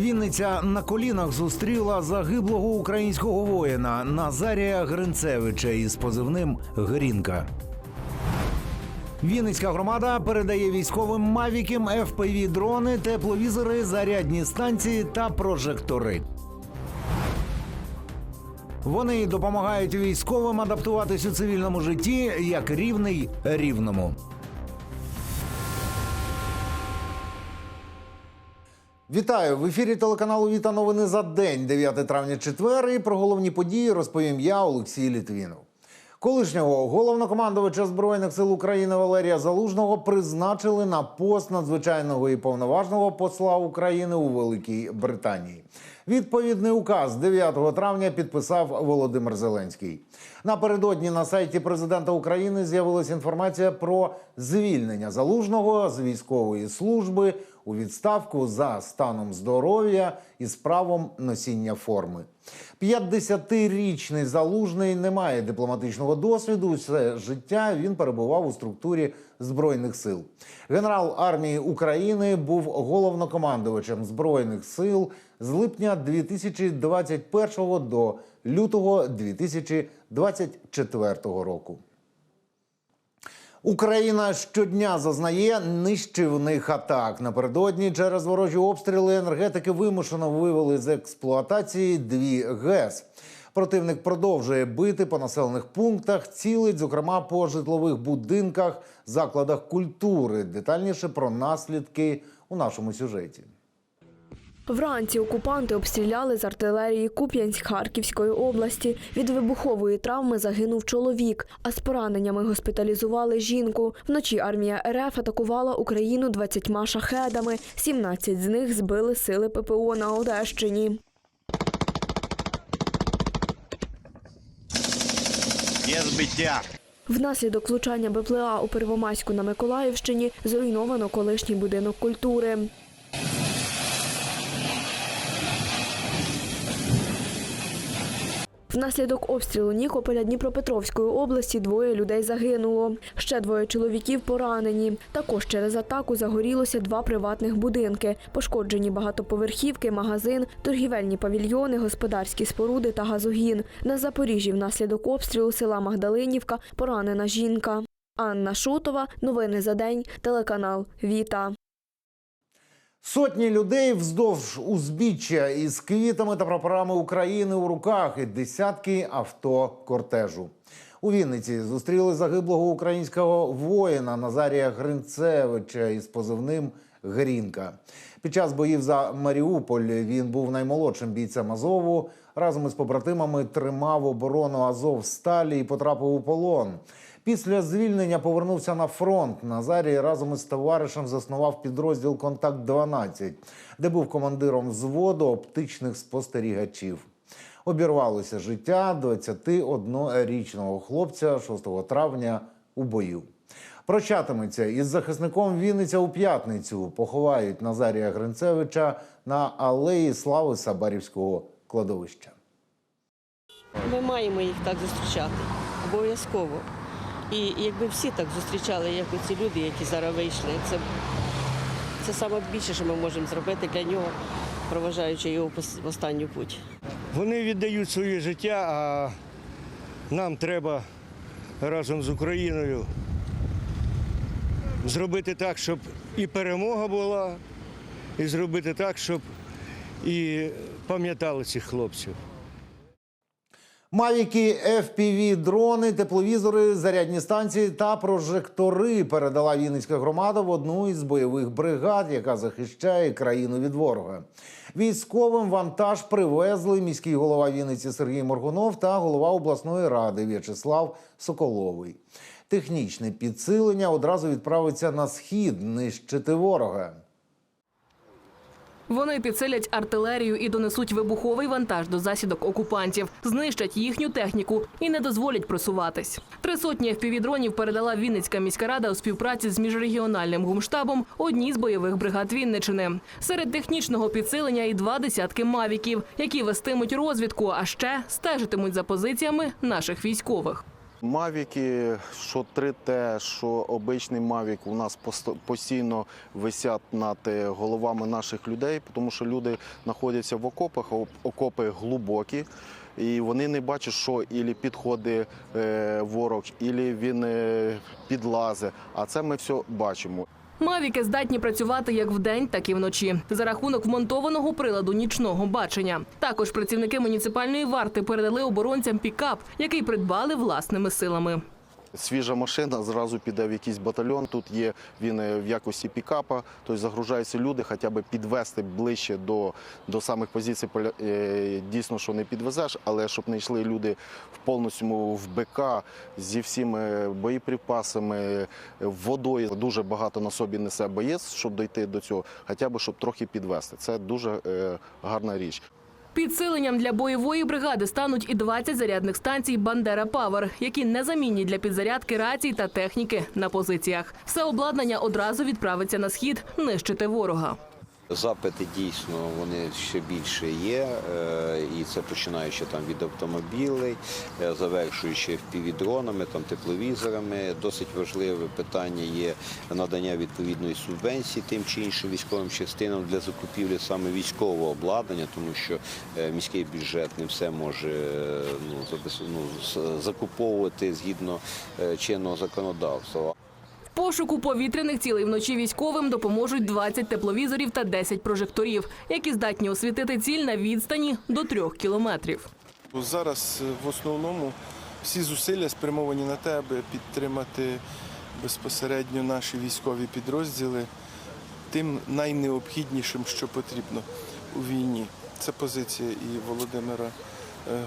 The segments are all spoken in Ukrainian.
Вінниця на колінах зустріла загиблого українського воїна Назарія Гринцевича із позивним Грінка. Вінницька громада передає військовим мавікам fpv дрони, тепловізори, зарядні станції та прожектори. Вони допомагають військовим адаптуватись у цивільному житті як рівний рівному. Вітаю в ефірі телеканалу Віта новини за день, 9 травня, четвер. І про головні події розповім я, Олексій Літвінов. Колишнього головнокомандувача збройних сил України Валерія Залужного призначили на пост надзвичайного і повноважного посла України у Великій Британії. Відповідний указ 9 травня підписав Володимир Зеленський. Напередодні на сайті президента України з'явилася інформація про звільнення залужного з військової служби у відставку за станом здоров'я і з правом носіння форми. 50-річний залужний не має дипломатичного досвіду. Все життя він перебував у структурі збройних сил. Генерал армії України був головнокомандувачем збройних сил з липня 2021 до лютого 2024 року. Україна щодня зазнає нищівних атак. Напередодні через ворожі обстріли енергетики вимушено вивели з експлуатації дві ГЕС. Противник продовжує бити по населених пунктах, цілить, зокрема, по житлових будинках, закладах культури. Детальніше про наслідки у нашому сюжеті. Вранці окупанти обстріляли з артилерії Куп'янськ Харківської області. Від вибухової травми загинув чоловік, а з пораненнями госпіталізували жінку. Вночі армія РФ атакувала Україну 20 шахедами. 17 з них збили сили ППО на Одещині. Є збиття. Внаслідок влучання БПЛА у Первомайську на Миколаївщині зруйновано колишній будинок культури. Внаслідок обстрілу Нікополя Дніпропетровської області двоє людей загинуло. Ще двоє чоловіків поранені. Також через атаку загорілося два приватних будинки. Пошкоджені багатоповерхівки, магазин, торгівельні павільйони, господарські споруди та газогін. На Запоріжжі внаслідок обстрілу села Магдалинівка поранена жінка. Анна Шутова. Новини за день. Телеканал Віта. Сотні людей вздовж узбіччя із квітами та прапорами України у руках і десятки авто кортежу. У Вінниці зустріли загиблого українського воїна Назарія Гринцевича із позивним Грінка. Під час боїв за Маріуполь він був наймолодшим бійцем Азову. Разом із побратимами тримав оборону Азов сталі і потрапив у полон. Після звільнення повернувся на фронт. Назарій разом із товаришем заснував підрозділ Контакт 12 де був командиром взводу оптичних спостерігачів. Обірвалося життя 21-річного хлопця 6 травня у бою. Прощатиметься із захисником Вінниця у п'ятницю. Поховають Назарія Гринцевича на алеї слави Сабарівського кладовища. Ми маємо їх так зустрічати обов'язково. І якби всі так зустрічали, як ці люди, які зараз вийшли, це, це саме більше, що ми можемо зробити для нього, проважаючи його в останню путь. Вони віддають своє життя, а нам треба разом з Україною зробити так, щоб і перемога була, і зробити так, щоб і пам'ятали цих хлопців. Мавіки, FPV, дрони, тепловізори, зарядні станції та прожектори передала Вінницька громада в одну із бойових бригад, яка захищає країну від ворога. Військовим вантаж привезли міський голова Вінниці Сергій Моргунов та голова обласної ради В'ячеслав Соколовий. Технічне підсилення одразу відправиться на схід нищити ворога. Вони підсилять артилерію і донесуть вибуховий вантаж до засідок окупантів, знищать їхню техніку і не дозволять просуватись. Три сотні FPV-дронів передала Вінницька міська рада у співпраці з міжрегіональним гумштабом одній з бойових бригад Вінничини. Серед технічного підсилення і два десятки мавіків, які вестимуть розвідку, а ще стежитимуть за позиціями наших військових. Мавіки, що 3Т, що обичний Мавік, у нас постійно висять над е, головами наших людей, тому що люди знаходяться в окопах, окопи глибокі. І вони не бачать, що ілі підходить е, ворог, ілі він е, підлазить. А це ми все бачимо. Мавіки здатні працювати як вдень, так і вночі за рахунок вмонтованого приладу нічного бачення. Також працівники муніципальної варти передали оборонцям пікап, який придбали власними силами. Свіжа машина зразу піде в якийсь батальйон. Тут є він е, в якості пікапа, тобто загружаються люди, хоча б підвести ближче до, до самих позицій. е, Дійсно, що не підвезеш, але щоб не йшли люди в повністю в БК зі всіми боєприпасами, водою. Дуже багато на собі несе боєць, щоб дойти до цього, хоча б щоб трохи підвести. Це дуже е, гарна річ. Підсиленням для бойової бригади стануть і 20 зарядних станцій Бандера Павер, які незамінні для підзарядки рацій та техніки на позиціях. Все обладнання одразу відправиться на схід нищити ворога. Запити дійсно вони ще більше є, е, і це починаючи там від автомобілей, е, завершуючи впівдронами, там тепловізорами. Досить важливе питання є надання відповідної субвенції тим чи іншим військовим частинам для закупівлі саме військового обладнання, тому що е, міський бюджет не все може ну, ну, закуповувати згідно чинного законодавства. Пошуку повітряних цілей вночі військовим допоможуть 20 тепловізорів та 10 прожекторів, які здатні освітити ціль на відстані до трьох кілометрів. Зараз е, в основному всі зусилля спрямовані на те, аби підтримати безпосередньо наші військові підрозділи тим найнеобхіднішим, що потрібно у війні. Це позиція і Володимира е,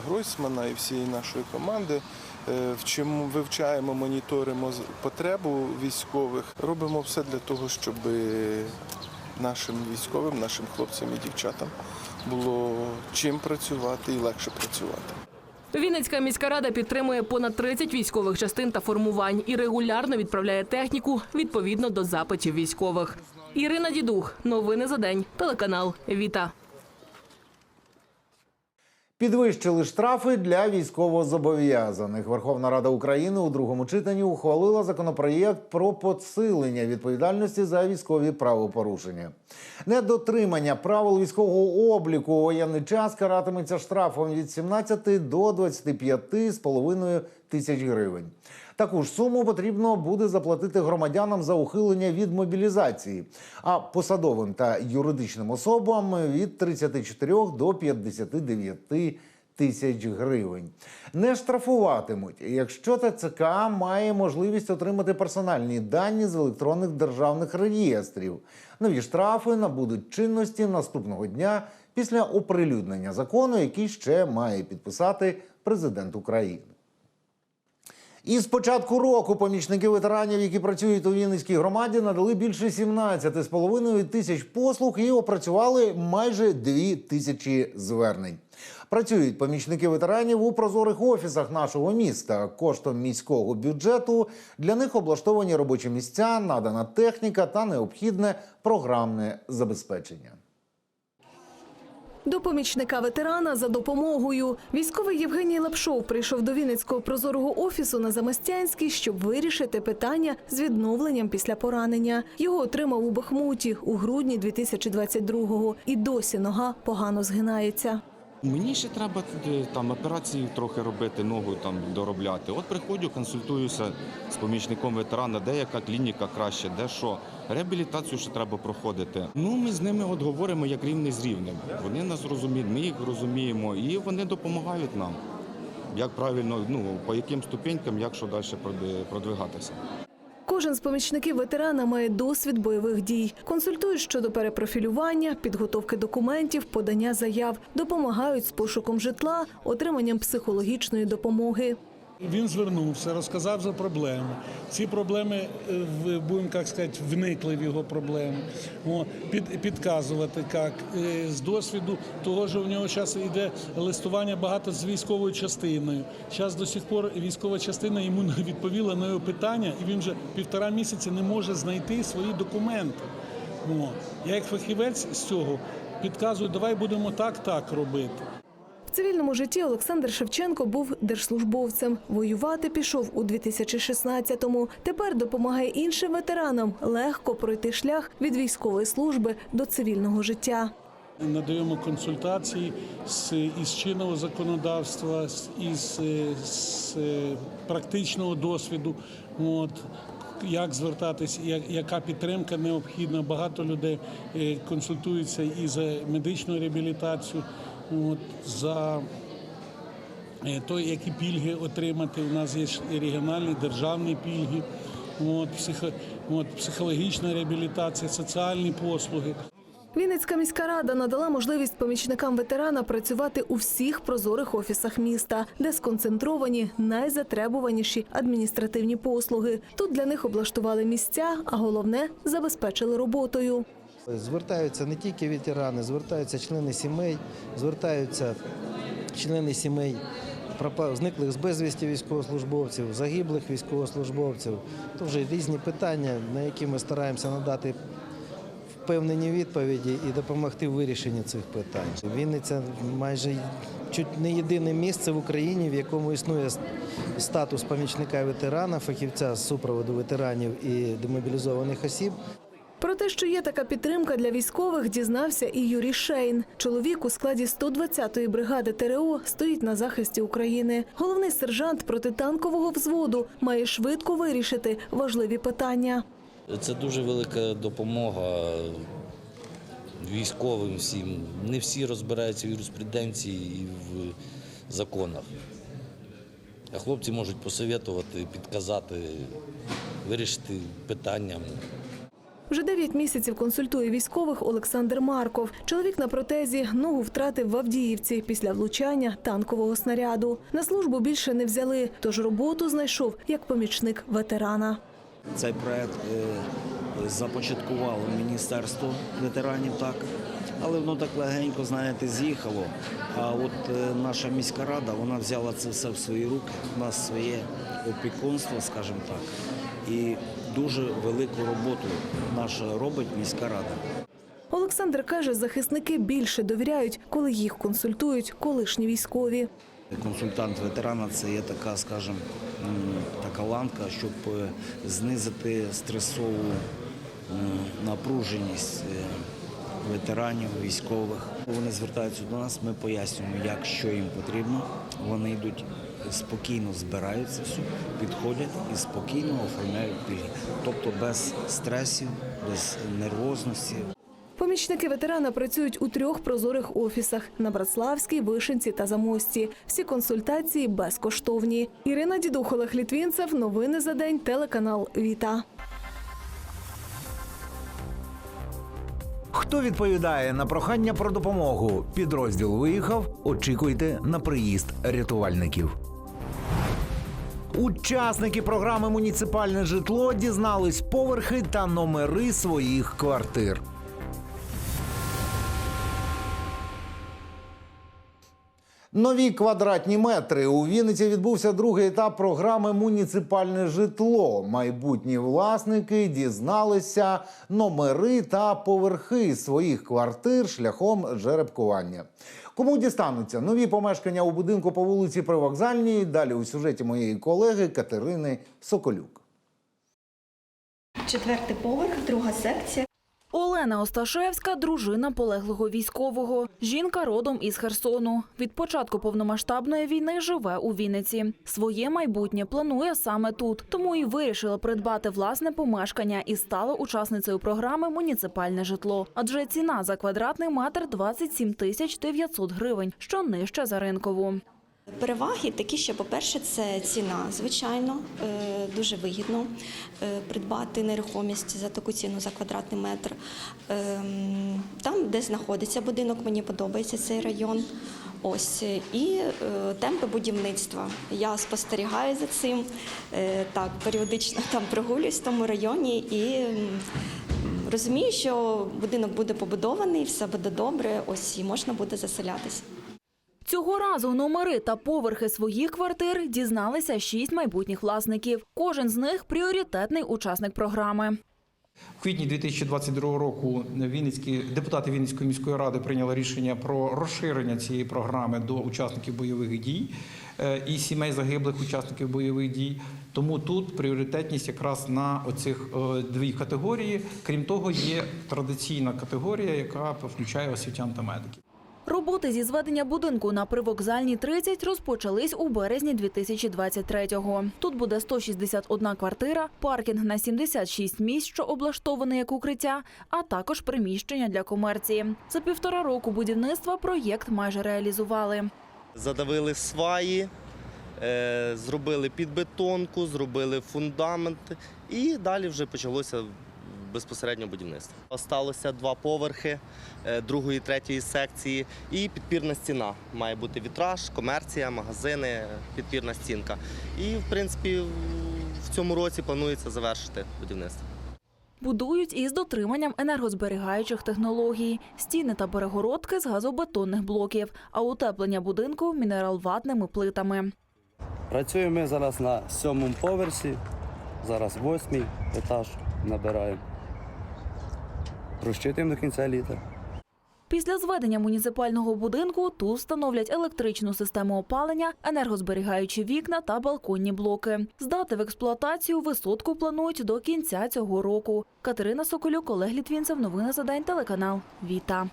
Гройсмана, і всієї нашої команди. Е, Вчимо, вивчаємо, моніторимо потребу військових. Робимо все для того, щоб нашим військовим, нашим хлопцям і дівчатам було чим працювати і легше працювати. Вінницька міська рада підтримує понад 30 військових частин та формувань і регулярно відправляє техніку відповідно до запитів військових. Ірина Дідух, новини за день, телеканал Віта. Підвищили штрафи для військовозобов'язаних. Верховна Рада України у другому читанні ухвалила законопроєкт про посилення відповідальності за військові правопорушення. Недотримання правил військового обліку у воєнний час каратиметься штрафом від 17 до 25,5 тисяч гривень. Таку ж суму потрібно буде заплатити громадянам за ухилення від мобілізації, а посадовим та юридичним особам від 34 до 59 тисяч гривень. Не штрафуватимуть, якщо ТЦК має можливість отримати персональні дані з електронних державних реєстрів. Нові штрафи набудуть чинності наступного дня після оприлюднення закону, який ще має підписати президент України. І з початку року помічники ветеранів, які працюють у Вінницькій громаді, надали більше 17,5 тисяч послуг і опрацювали майже 2 тисячі звернень. Працюють помічники ветеранів у прозорих офісах нашого міста. Коштом міського бюджету для них облаштовані робочі місця, надана техніка та необхідне програмне забезпечення. До помічника ветерана за допомогою військовий Євгеній Лапшов прийшов до Вінницького прозорого офісу на Замостянській, щоб вирішити питання з відновленням після поранення. Його отримав у Бахмуті у грудні 2022-го. І досі нога погано згинається. Мені ще треба е, там операції трохи робити, ногу там доробляти. От приходжу, консультуюся з помічником ветерана, де яка клініка краще, де що. Реабілітацію ще треба проходити. Ну ми з ними от говоримо як рівний з рівним. Вони нас розуміють, ми їх розуміємо, і вони допомагають нам. Як правильно, ну по яким ступенькам, як що далі продвигатися. Кожен з помічників ветерана має досвід бойових дій. Консультують щодо перепрофілювання, підготовки документів, подання заяв, допомагають з пошуком житла, отриманням психологічної допомоги. Він звернувся, розказав за проблеми. Ці проблеми, е, будемо як сказати, вникли в його проблеми. Під, підказувати як. Е, З досвіду того, що в нього зараз йде листування багато з військовою частиною. Зараз до сих пор військова частина йому не відповіла на його питання, і він вже півтора місяці не може знайти свої документи. О, я як фахівець з цього підказую, давай будемо так, так робити. Цивільному житті Олександр Шевченко був держслужбовцем. Воювати пішов у 2016-му. Тепер допомагає іншим ветеранам легко пройти шлях від військової служби до цивільного життя. Надаємо консультації з із чинного законодавства, із е, з е, практичного досвіду. От як звертатись, як, яка підтримка необхідна. Багато людей е, консультуються і за медичну реабілітацію, от, за е, то, які пільги отримати. У нас є регіональні державні пільги, от, психо, от, психологічна реабілітація, соціальні послуги. Вінницька міська рада надала можливість помічникам ветерана працювати у всіх прозорих офісах міста, де сконцентровані найзатребуваніші адміністративні послуги. Тут для них облаштували місця, а головне забезпечили роботою. Звертаються не тільки ветерани, звертаються члени сімей, звертаються члени сімей зниклих з безвісті військовослужбовців, загиблих військовослужбовців. То вже різні питання, на які ми стараємося надати впевнені відповіді і допомогти вирішенні цих питань. Вінниця майже чуть не єдине місце в Україні, в якому існує статус помічника ветерана, фахівця з супроводу ветеранів і демобілізованих осіб. Про те, що є така підтримка для військових, дізнався і Юрій Шейн. Чоловік у складі 120-ї бригади ТРО стоїть на захисті України. Головний сержант протитанкового взводу має швидко вирішити важливі питання. Це дуже велика допомога військовим всім. Не всі розбираються в юриспруденції і в законах. А хлопці можуть посоветувати, підказати, вирішити питання. Вже 9 місяців консультує військових Олександр Марков. Чоловік на протезі ногу втратив в Авдіївці після влучання танкового снаряду. На службу більше не взяли, тож роботу знайшов як помічник ветерана. Цей проект е, започаткувало Міністерство ветеранів, так. Але воно так легенько, знаєте, з'їхало. А от е, наша міська рада вона взяла це все в свої руки. У нас своє опікунство, скажімо так. І дуже велику роботу наша робить міська рада. Олександр каже, захисники більше довіряють, коли їх консультують колишні військові. Консультант ветерана це є така, скажімо, така ланка, щоб е, знизити стресову напруженість е, ветеранів, військових. Вони звертаються до нас, ми пояснюємо, як що їм потрібно. Вони йдуть спокійно збираються підходять і спокійно оформляють пільги. Тобто без стресів, без нервозності. Помічники ветерана працюють у трьох прозорих офісах на Братславській, Вишенці та Замості. Всі консультації безкоштовні. Ірина Дідух, Олег Літвінцев. Новини за день. Телеканал Віта. Хто відповідає на прохання про допомогу? Підрозділ виїхав. Очікуйте на приїзд рятувальників. Учасники програми Муніципальне житло дізнались поверхи та номери своїх квартир. Нові квадратні метри у Вінниці відбувся другий етап програми Муніципальне житло. Майбутні власники дізналися номери та поверхи своїх квартир шляхом жеребкування. Кому дістануться нові помешкання у будинку по вулиці Привокзальній? Далі у сюжеті моєї колеги Катерини Соколюк. Четвертий поверх, друга секція. Олена Осташевська – дружина полеглого військового. Жінка родом із Херсону. Від початку повномасштабної війни живе у Вінниці. Своє майбутнє планує саме тут. Тому і вирішила придбати власне помешкання і стала учасницею програми «Муніципальне житло». Адже ціна за квадратний метр – 27 тисяч 900 гривень, що нижче за ринкову. Переваги такі, що, по-перше, це ціна, звичайно, е, дуже вигідно е, придбати нерухомість за таку ціну за квадратний метр. Ем, Там, де знаходиться будинок, мені подобається цей район. Ось і е, темпи будівництва. Я спостерігаю за цим. Так, періодично там прогулююсь в тому районі і розумію, що будинок буде побудований, все буде добре. Ось і можна буде заселятися. Цього разу номери та поверхи своїх квартир дізналися шість майбутніх власників. Кожен з них пріоритетний учасник програми. В квітні 2022 року Вінницькі депутати Вінницької міської ради прийняли рішення про розширення цієї програми до учасників бойових дій е, і сімей загиблих учасників бойових дій. Тому тут пріоритетність якраз на оцих е, дві категорії. Крім того, є традиційна категорія, яка включає освітян та медиків. Роботи зі зведення будинку на привокзальній 30 розпочались у березні 2023-го. Тут буде 161 квартира, паркінг на 76 місць, що облаштований як укриття, а також приміщення для комерції. За півтора року будівництва проєкт майже реалізували. Задавили сваї, е, зробили підбетонку, зробили фундамент і далі вже почалося безпосередньо будівництво. Осталося два поверхи е, другої, третьої секції і підпірна стіна. Має бути вітраж, комерція, магазини, підпірна стінка. І, в принципі, в цьому році планується завершити будівництво. Будують із дотриманням енергозберігаючих технологій, стіни та перегородки з газобетонних блоків, а утеплення будинку мінералватними плитами. Працюємо ми зараз на сьомому поверсі, зараз восьмий етаж набираємо. Розчитуємо до кінця літа. Після зведення муніципального будинку тут встановлять електричну систему опалення, енергозберігаючі вікна та балконні блоки. Здати в експлуатацію висотку планують до кінця цього року. Катерина Соколюк, Олег Літвінцев. Новини за день. Телеканал Віта.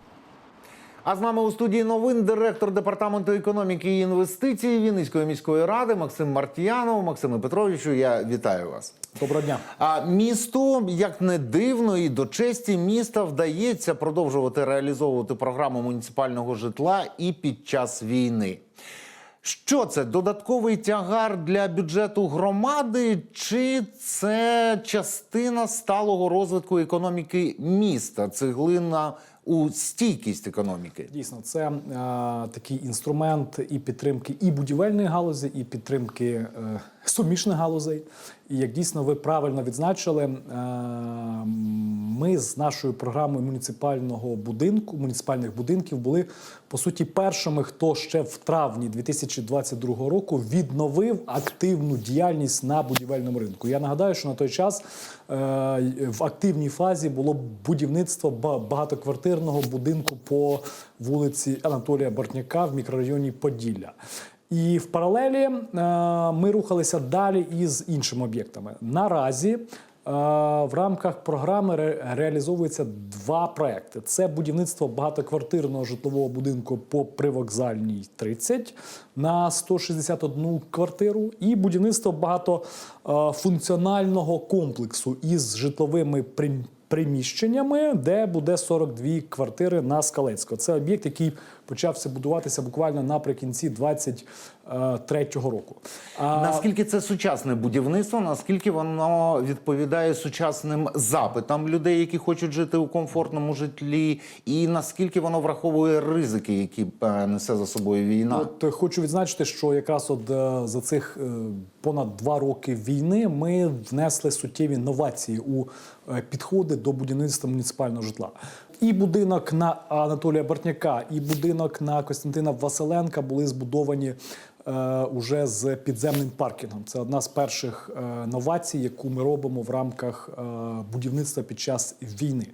А з нами у студії новин директор департаменту економіки і інвестицій Вінницької міської ради Максим Мартіянов. Максиме Петровичу, я вітаю вас. Доброго дня. А місту, як не дивно, і до честі міста вдається продовжувати реалізовувати програму муніципального житла і під час війни. Що це додатковий тягар для бюджету громади, чи це частина сталого розвитку економіки міста, цеглина у стійкість економіки? Дійсно, це е, такий інструмент і підтримки і будівельної галузі, і підтримки е, суміжних галузей. І як дійсно ви правильно відзначили, е, ми з нашою програмою муніципального будинку, муніципальних будинків були по суті першими, хто ще в травні 2022 року відновив активну діяльність на будівельному ринку. Я нагадаю, що на той час е, в активній фазі було будівництво багатоквартирного будинку по вулиці Анатолія Бортняка в мікрорайоні Поділля. І в паралелі е, ми рухалися далі із іншими об'єктами. Наразі е, в рамках програми ре- реалізовуються два проекти: це будівництво багатоквартирного житлового будинку по привокзальній 30 на 161 квартиру, і будівництво багатофункціонального комплексу із житловими приміщеннями, де буде 42 квартири на Скалецько. Це об'єкт, який почався будуватися буквально наприкінці 23-го року. А, Наскільки це сучасне будівництво? Наскільки воно відповідає сучасним запитам людей, які хочуть жити у комфортному житлі, і наскільки воно враховує ризики, які е, несе за собою війна? От е, хочу відзначити, що якраз от е, за цих понад два роки війни ми внесли суттєві новації у підходи до будівництва муніципального житла. І будинок на Анатолія Бортняка, і будинок на Костянтина Василенка були збудовані уже з підземним паркінгом. Це одна з перших е, новацій, яку ми робимо в рамках е, будівництва під час війни.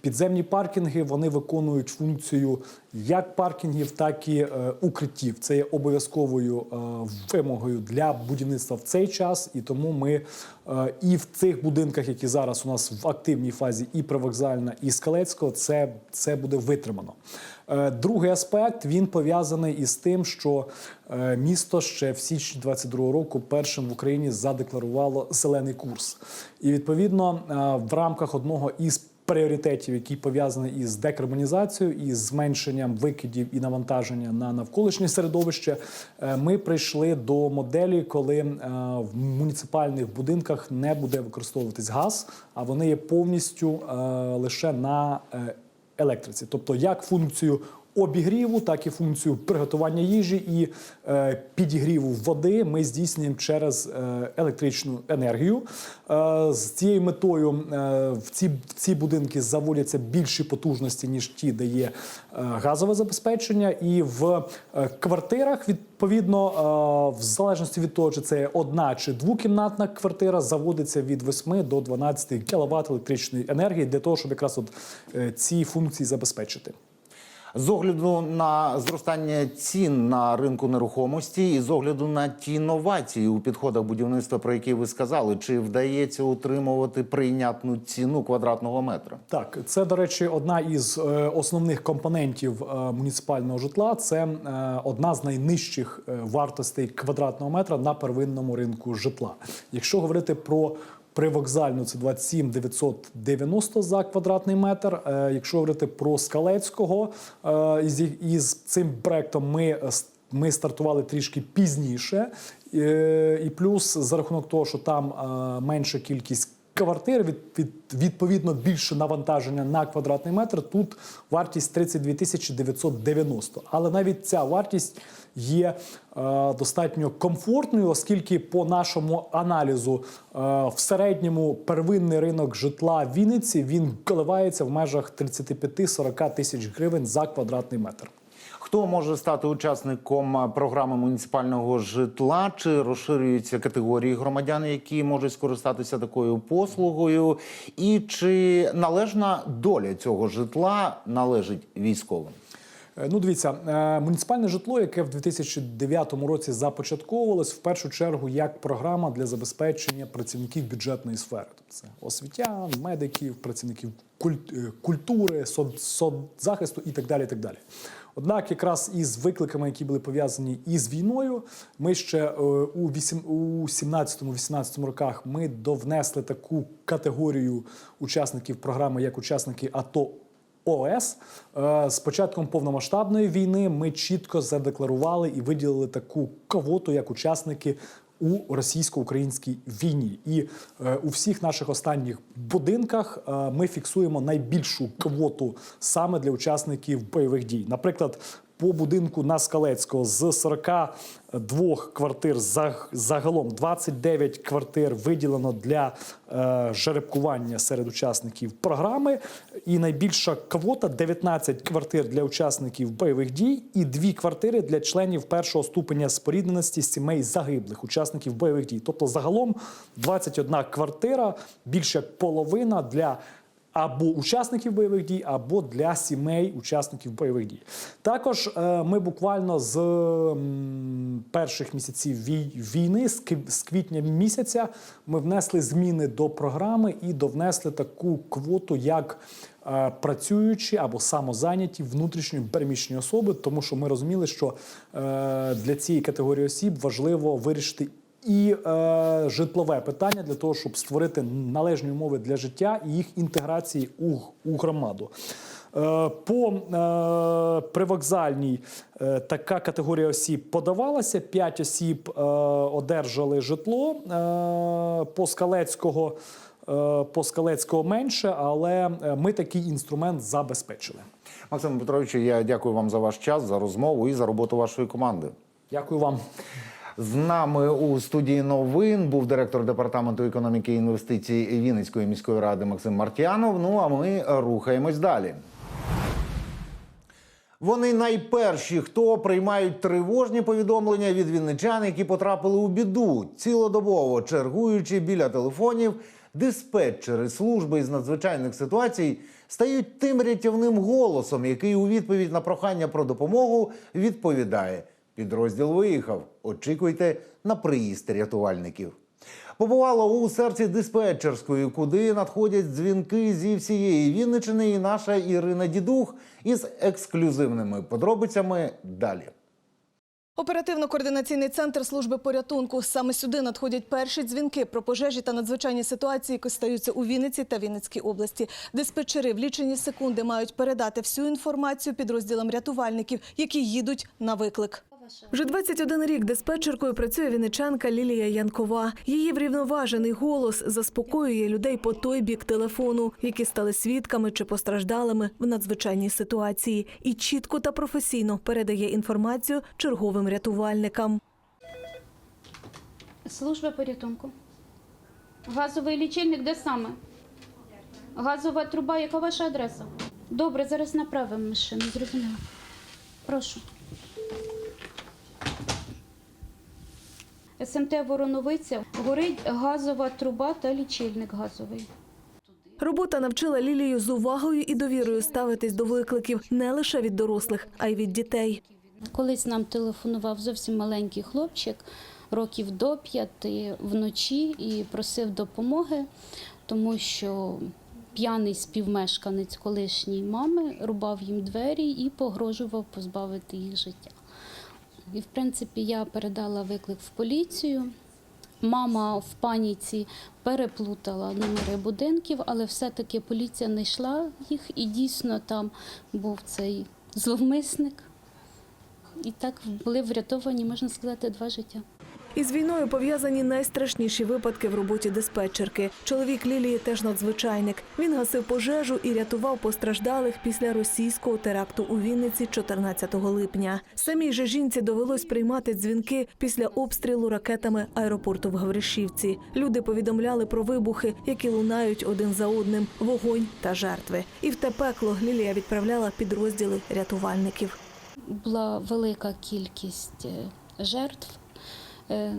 Підземні паркінги вони виконують функцію як паркінгів, так і е, укриттів. Це є обов'язковою е, вимогою для будівництва в цей час, і тому ми е, і в цих будинках, які зараз у нас в активній фазі, і привокзальна, і Скалецького, це, це буде витримано. Е, Другий аспект він пов'язаний із тим, що е, місто ще в січні 22 року першим в Україні задекларувало зелений курс. І відповідно е, в рамках одного із пріоритетів, який пов'язаний із декарбонізацією і зменшенням викидів і навантаження на навколишнє середовище, ми прийшли до моделі, коли в муніципальних будинках не буде використовуватись газ, а вони є повністю лише на електриці, тобто як функцію обігріву, так і функцію приготування їжі і е, підігріву води ми здійснюємо через е, електричну енергію. Е, з цією метою е, в ці, в ці будинки заводяться більші потужності, ніж ті, де є е, газове забезпечення. І в е, квартирах, відповідно, е, в залежності від того, чи це одна чи двокімнатна квартира, заводиться від 8 до 12 кВт електричної енергії для того, щоб якраз от е, ці функції забезпечити. З огляду на зростання цін на ринку нерухомості і з огляду на ті новації у підходах будівництва, про які ви сказали, чи вдається утримувати прийнятну ціну квадратного метра? Так, це до речі, одна із е, основних компонентів е, муніципального житла. Це е, одна з найнижчих вартостей квадратного метра на первинному ринку житла. Якщо говорити про Привокзальну це 27 990 за квадратний метр. Е, Якщо говорити про Скалецького, е, із, цим проектом ми, ми стартували трішки пізніше. Е, І плюс за рахунок того, що там менша кількість квартир, від, від, відповідно більше навантаження на квадратний метр. Тут вартість 32 тисячі 990. Але навіть ця вартість є е, достатньо комфортною, оскільки по нашому аналізу е, в середньому первинний ринок житла в Вінниці він коливається в межах 35-40 тисяч гривень за квадратний метр. Хто може стати учасником програми муніципального житла? Чи розширюються категорії громадян, які можуть скористатися такою послугою? І чи належна доля цього житла належить військовим? Е, Ну, дивіться, е, муніципальне житло, яке в 2009 році започатковувалось в першу чергу як програма для забезпечення працівників бюджетної сфери, тобто це освітян, медиків, працівників е, культури, со- соцзахисту і так далі. І так далі. Однак, якраз із викликами, які були пов'язані із війною, ми ще е, у вісім- у 17-18 роках ми довнесли таку категорію учасників програми як учасники АТО ОС. Е, з початком повномасштабної війни ми чітко задекларували і виділили таку квоту як учасники у російсько-українській війні. І е, у всіх наших останніх будинках е, ми фіксуємо найбільшу квоту саме для учасників бойових дій. Наприклад, по будинку на Скалецького з 42 квартир загалом 29 квартир виділено для е, жеребкування серед учасників програми. І найбільша квота 19 квартир для учасників бойових дій і дві квартири для членів першого ступеня спорідненості сімей загиблих учасників бойових дій. Тобто загалом 21 квартира, більше половина для або учасників бойових дій, або для сімей учасників бойових дій. Також е, ми буквально з перших місяців вій- війни, з квітня місяця, ми внесли зміни до програми і довнесли таку квоту, як е, працюючі або самозайняті внутрішньо переміщені особи, тому що ми розуміли, що е, для цієї категорії осіб важливо вирішити і е, житлове питання для того, щоб створити належні умови для життя і їх інтеграції у, у громаду. Е, По е, привокзальній е, така категорія осіб подавалася. П'ять осіб е, одержали житло. Е, По Скалецького, е, по Скалецького менше, але е, ми такий інструмент забезпечили. Максим Петровичу, я дякую вам за ваш час, за розмову і за роботу вашої команди. Дякую вам. З нами у студії новин був директор департаменту економіки і інвестицій Вінницької міської ради Максим Мартянов. Ну а ми рухаємось далі. Вони найперші, хто приймають тривожні повідомлення від вінничан, які потрапили у біду, цілодобово чергуючи біля телефонів, диспетчери служби із надзвичайних ситуацій стають тим рятівним голосом, який у відповідь на прохання про допомогу відповідає: підрозділ виїхав. Очікуйте на приїзд рятувальників. Побувала у серці диспетчерської, куди надходять дзвінки зі всієї Вінничини, і наша Ірина Дідух із ексклюзивними подробицями далі. Оперативно-координаційний центр служби порятунку. Саме сюди надходять перші дзвінки про пожежі та надзвичайні ситуації, які стаються у Вінниці та Вінницькій області. Диспетчери в лічені секунди мають передати всю інформацію підрозділам рятувальників, які їдуть на виклик. Вже 21 рік диспетчеркою працює вінничанка Лілія Янкова. Її врівноважений голос заспокоює людей по той бік телефону, які стали свідками чи постраждалими в надзвичайній ситуації, і чітко та професійно передає інформацію черговим рятувальникам. Служба порятунку. Газовий лічильник де саме? Газова труба, яка ваша адреса? Добре, зараз направимо машину, зрозуміло. Прошу. СМТ Вороновиця. Горить газова труба та лічильник газовий. Робота навчила Лілію з увагою і довірою ставитись до викликів не лише від дорослих, а й від дітей. Колись нам телефонував зовсім маленький хлопчик, років до п'яти вночі, і просив допомоги, тому що п'яний співмешканець колишньої мами рубав їм двері і погрожував позбавити їх життя. І, в принципі, я передала виклик в поліцію. Мама в паніці переплутала номери будинків, але все-таки поліція знайшла їх, і дійсно там був цей зловмисник. І так були врятовані, можна сказати, два життя. Із війною пов'язані найстрашніші випадки в роботі диспетчерки. Чоловік Лілії теж надзвичайник. Він гасив пожежу і рятував постраждалих після російського теракту у Вінниці 14 липня. Самій же жінці довелось приймати дзвінки після обстрілу ракетами аеропорту в Гавришівці. Люди повідомляли про вибухи, які лунають один за одним, вогонь та жертви. І в те пекло Лілія відправляла підрозділи рятувальників. Була велика кількість е, жертв. Е,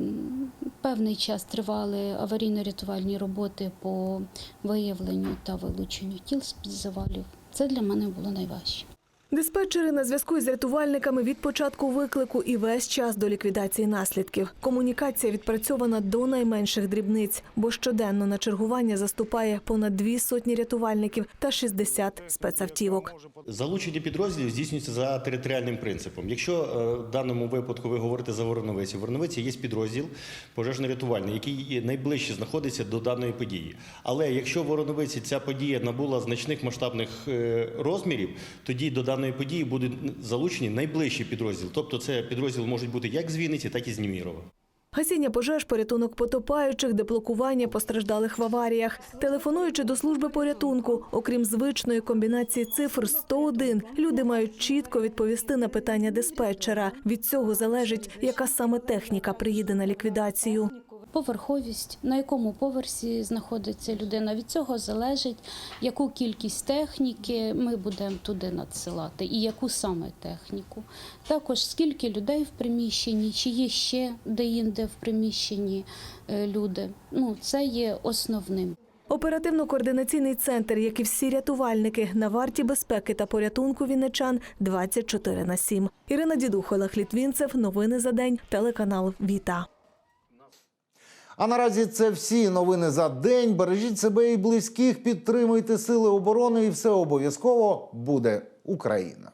Певний час тривали аварійно-рятувальні роботи по виявленню та вилученню тіл з-під завалів. Це для мене було найважче. Диспетчери на зв'язку з рятувальниками від початку виклику і весь час до ліквідації наслідків. Комунікація відпрацьована до найменших дрібниць, бо щоденно на чергування заступає понад дві сотні рятувальників та 60 спецавтівок. Залучення підрозділів здійснюється за територіальним принципом. Якщо е, в даному випадку ви говорите за Вороновиці, в Вороновиці є підрозділ пожежно-рятувальний, який найближче знаходиться до даної події. Але якщо в Вороновиці ця подія набула значних масштабних е, розмірів, тоді до даної події будуть залучені найближчі підрозділи. Тобто це підрозділ можуть бути як з Вінниці, так і з Німірова. Гасіння пожеж, порятунок потопаючих, деблокування постраждалих в аваріях. Телефонуючи до служби порятунку, окрім звичної комбінації цифр 101, люди мають чітко відповісти на питання диспетчера. Від цього залежить, яка саме техніка приїде на ліквідацію. Поверховість, на якому поверсі знаходиться людина, від цього залежить, яку кількість техніки ми будемо туди надсилати і яку саме техніку. Також скільки людей в приміщенні, чи є ще де-інде в приміщенні е, люди. Ну, це є основним. Оперативно-координаційний центр, як і всі рятувальники, на варті безпеки та порятунку вінничан 24 на 7. Ірина Дідух, Олег Літвінцев. Новини за день. Телеканал Віта. А наразі це всі новини за день. Бережіть себе і близьких, підтримуйте сили оборони, і все обов'язково буде Україна.